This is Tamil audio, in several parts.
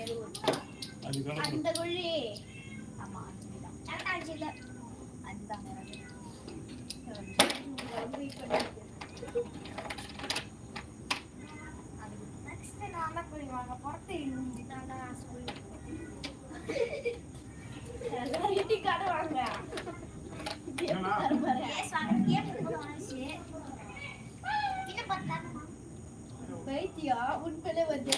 அந்த குழி ஆமா கரெக்டா இல்ல அதுதான் நெக்ஸ்ட் நான் தான் வாங்க பொறுத்து இருந்தாண்டா ஸ்கூல் கடை வாங்க உண்மையிலே வந்து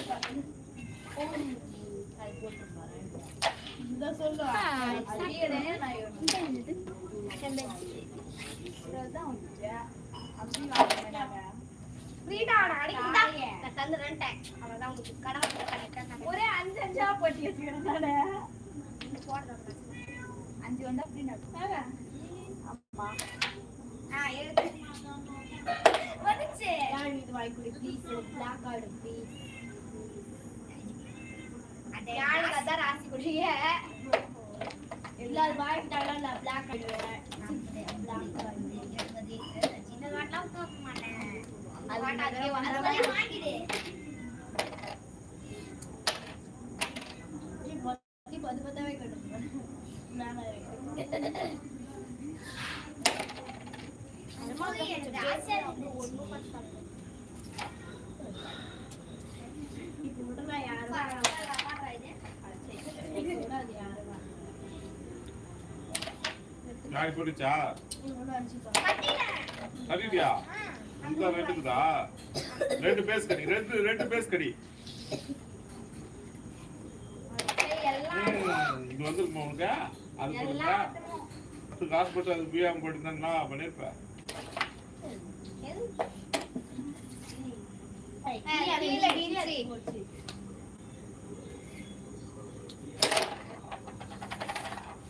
ஒரே அஞ்சு அஞ்சா போட்டி வச்சுக்கிறேன் அஞ்சு வந்தா ஃப்ரீ ஆமா ஆ எடுத்து. வந்துச்சு. இது வாங்கி கொடு ப்ளீஸ் பிளாக் கார்டு ப்ளீஸ் அதான் ராசி குடிய எல்லாரும் வாங்கிட்டாலும் நான் பிளாக் கார்டு சின்ன வாட்டெல்லாம் தூக்க மாட்டேன். அது வாங்கிடு பத்தி பத்து பத்தாவே கட்டணும் நானே யாரு போட்டுச்சா? சரிடியா இந்த ரெண்டுக்குதா ரெண்டு பேஸ் கடி ரெண்டு ரெண்டு பேஸ் கடி. இது வந்துருக்குமா உனக்கு? அது போட்டுக்கா? அது காசு போட்டு அது பியாம போட்டுருந்தா பண்ணிருப்பேன்.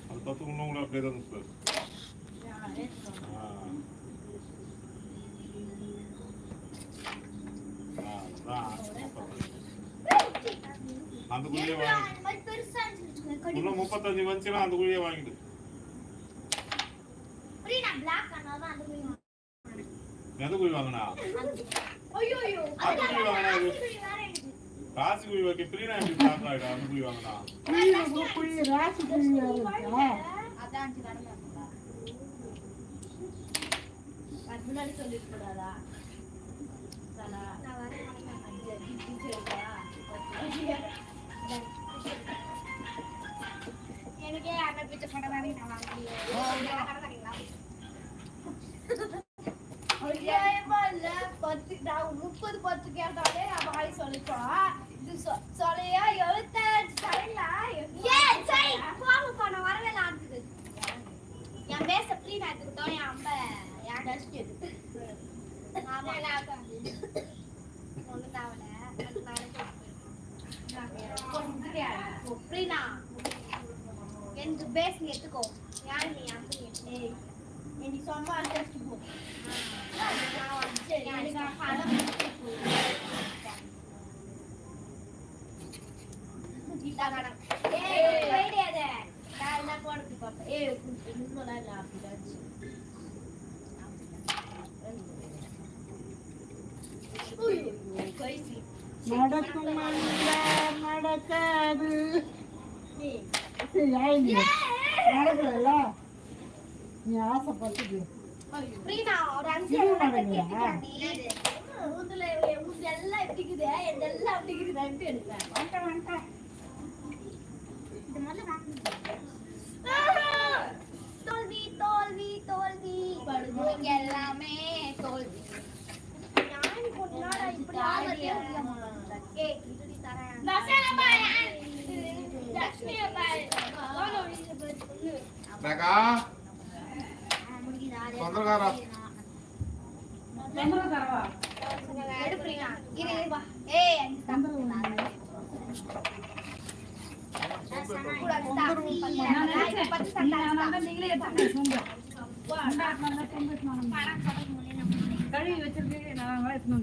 அது பத்து உள்ளவங்களும் அப்படியே தான் இருக்கு. ஆ. ஆ, அதான். அந்த குழியை வாங்கி இன்னும் முப்பத்தஞ்சு வந்துச்சுன்னா குழியை வாங்கிடு. எந்த குழி வாங்கினா? காசு குழி வைக்க பிரியா எப்படி ஆயிடும் அந்த குழி வாங்கினா? ராசி குழி இருக்கா? முன்னாடி சொல்லிட்டு கூடாதா எனக்கே அந்த பிச்சை படம் நான் பத்து நான் முப்பது பத்து கேட்டாலே நான் வாய் சொல்லிப்போம் இது சொல்லையா எழுபத்தஞ்சு சரிங்களா? ஏன் சரி போங்க போன வரவே ஆடுது என் பேச ப்ளீ எடுத்துக்கிட்டோம் என் அம்ப என் டஸ்ட் எது ஆமா ஒண்ணு தாவல எனக்கு பேஸ் நீ எடுத்துக்கோ யாரு நீ அம்பு நீ சொன்னா போ நான் ஏய் நான் என்ன போடுறது பாப்பா? ஏய் இன்னும் நான் அப்படிதான் நடக்கும் நடக்காது நடக்கல நீ ஆசைப்பட்டுது பிரீனா ஒரு அஞ்சு இது எல்லாம் பத்து தான் தரேன்.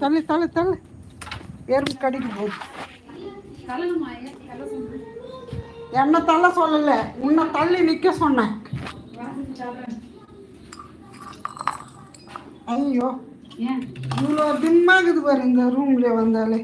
தள்ளு தள்ளு தள்ளு. எறும்பு கடிக்க போகுது என்ன தள்ள சொல்லல. உன்னை தள்ளி நிக்க சொன்னேன். ஐயோ. இவ்வளோ திம்மாக்குது பாரு இந்த ரூம்ல வந்தாலே.